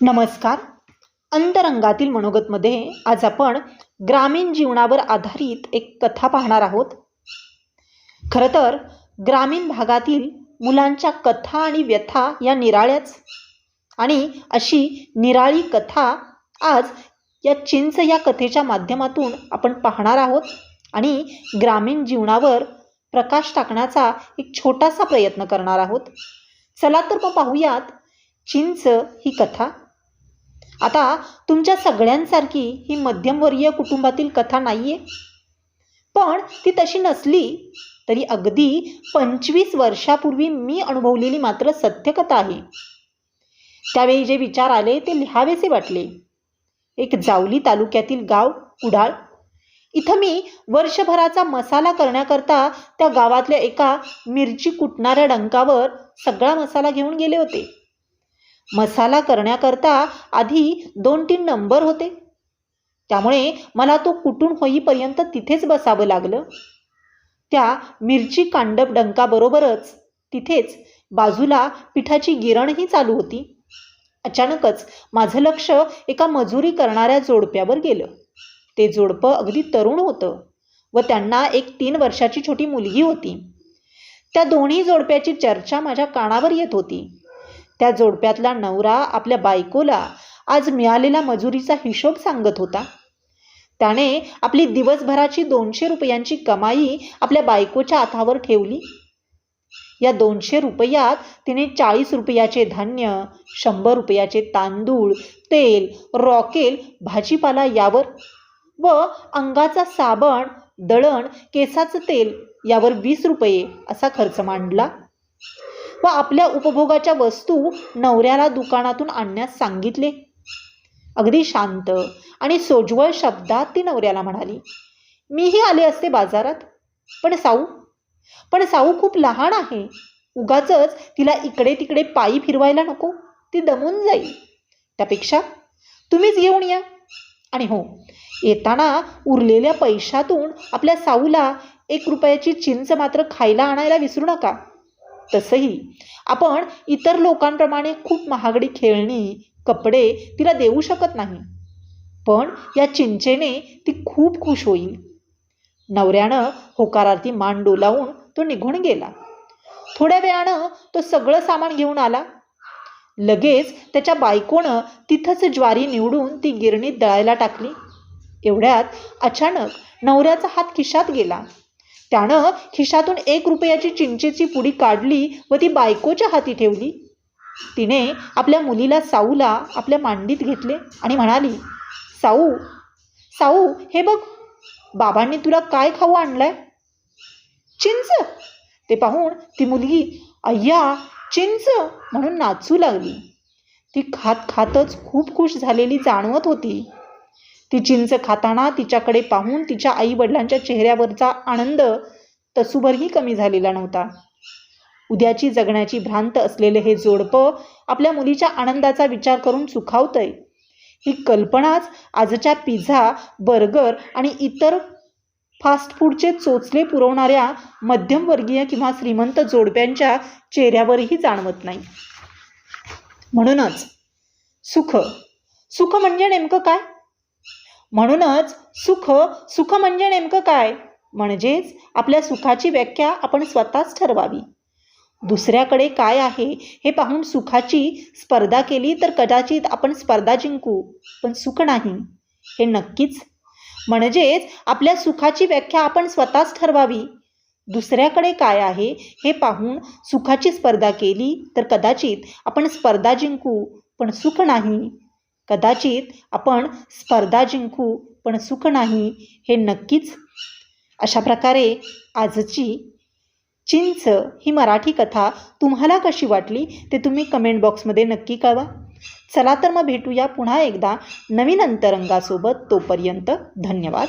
नमस्कार. अंतरंगातील मनोगतमध्ये आज आपण ग्रामीण जीवनावर आधारित एक कथा पाहणार आहोत. खरं तर ग्रामीण भागातील मुलांच्या कथा आणि व्यथा या निराळ्याच. आणि अशी निराळी कथा आज या चिंच या कथेच्या माध्यमातून आपण पाहणार आहोत. आणि ग्रामीण जीवनावर प्रकाश टाकण्याचा एक छोटासा प्रयत्न करणार आहोत. चला तर मग पाहूयात चिंच ही कथा. आता तुमच्या सगळ्यांसारखी ही मध्यमवर्गीय कुटुंबातील कथा नाही आहे पण ती तशी नसली तरी अगदी पंचवीस वर्षापूर्वी मी अनुभवलेली मात्र सत्यकथा आहे. त्यावेळी जे विचार आले ते लिहावेसे वाटले. एक जावली तालुक्यातील गाव कुडाळ इथं मी वर्षभराचा मसाला करण्याकरता त्या गावातल्या एका मिरची कुटणाऱ्या डंकावर सगळा मसाला घेऊन गेले होते. मसाला करण्याकरता आधी दोन तीन नंबर होते. त्यामुळे मला तो कुटून होईपर्यंत तिथेच बसावं लागलं. त्या मिरची कांडप डंकाबरोबरच तिथेच बाजूला पिठाची गिरणही चालू होती. अचानकच माझं लक्ष एका मजुरी करणाऱ्या जोडप्यावर गेलं. ते जोडपं अगदी तरुण होतं व त्यांना एक तीन वर्षाची छोटी मुलगी होती. त्या दोन्ही जोडप्याची चर्चा माझ्या कानावर येत होती. त्या जोडप्यातला नवरा आपल्या बायकोला आज मिळालेला मजुरीचा हिशोब सांगत होता. त्याने आपली दिवसभराची दोनशे रुपयांची कमाई आपल्या बायकोच्या हातावर ठेवली. या दोनशे रुपयात तिने चाळीस रुपयाचे धान्य शंभर रुपयाचे तांदूळ तेल रॉकेल भाजीपाला यावर व अंगाचा साबण दळण केसाचं तेल यावर वीस रुपये असा खर्च मांडला. व आपल्या उपभोगाच्या वस्तू नवऱ्याला दुकानातून आणण्यास सांगितले. अगदी शांत आणि सोज्वळ शब्दात ती नवऱ्याला म्हणाली मीही आले असते बाजारात. पण साऊ पण साऊ खूप लहान आहे. उगाच तिला इकडे तिकडे पायी फिरवायला नको. ती दमून जाईल. त्यापेक्षा तुम्हीच घेऊन या. आणि हो येताना उरलेल्या पैशातून आपल्या साऊला एक रुपयाची चिंच मात्र खायला आणायला विसरू नका. तसंही. आपण इतर लोकांप्रमाणे खूप महागडी खेळणी कपडे तिला देऊ शकत नाही. पण या चिंचेने ती खूप खुश होईल. नवऱ्यानं होकारार्थी मान डोलावून तो निघून गेला. थोड्या वेळानं तो सगळं सामान घेऊन आला. लगेच त्याच्या बायकोनं तिथंच ज्वारी निवडून ती गिरणीत दळायला टाकली. एवढ्यात अचानक नवऱ्याचा हात खिशात गेला. त्यानं खिशातून एक रुपयाची चिंचेची पुडी काढली व ती बायकोच्या हाती ठेवली. तिने आपल्या मुलीला साऊला आपल्या मांडीत घेतले आणि म्हणाली साऊ साऊ हे बघ बाबांनी तुला काय खाऊ आणलाय? चिंच? ते पाहून ती मुलगी अय्या चिंच म्हणून नाचू लागली. ती खात खातच खूप खुश झालेली जाणवत होती. ती चिंच खाताना तिच्याकडे पाहून तिच्या आई वडिलांच्या चेहऱ्यावरचा आनंद तसूभरही कमी झालेला नव्हता. उद्याची जगण्याची भ्रांत असलेले हे जोडपं आपल्या मुलीच्या आनंदाचा विचार करून सुखावतंय. ही कल्पनाच आजच्या पिझ्झा बर्गर आणि इतर फास्ट फूडचे चोचले पुरवणाऱ्या मध्यमवर्गीय किंवा श्रीमंत जोडप्यांच्या चेहऱ्यावरही जाणवत नाही. म्हणूनच सुख सुख म्हणजे नेमकं काय? म्हणूनच सुख सुख म्हणजे नेमकं काय? म्हणजेच आपल्या सुखाची व्याख्या आपण स्वतःच ठरवावी. दुसऱ्याकडे काय आहे हे पाहून सुखाची स्पर्धा केली तर कदाचित आपण स्पर्धा जिंकू पण सुख नाही. हे नक्कीच. म्हणजेच आपल्या सुखाची व्याख्या आपण स्वतःच ठरवावी. दुसऱ्याकडे काय आहे हे पाहून सुखाची स्पर्धा केली तर कदाचित आपण स्पर्धा जिंकू पण सुख नाही. कदाचित आपण स्पर्धा जिंकू पण सुख नाही हे नक्कीच. अशा प्रकारे आजची चिंच ही मराठी कथा तुम्हाला कशी वाटली ते तुम्ही कमेंट बॉक्समध्ये नक्की कळवा. चला तर मग भेटूया पुन्हा एकदा नवीन अंतरंगासोबत तोपर्यंत धन्यवाद.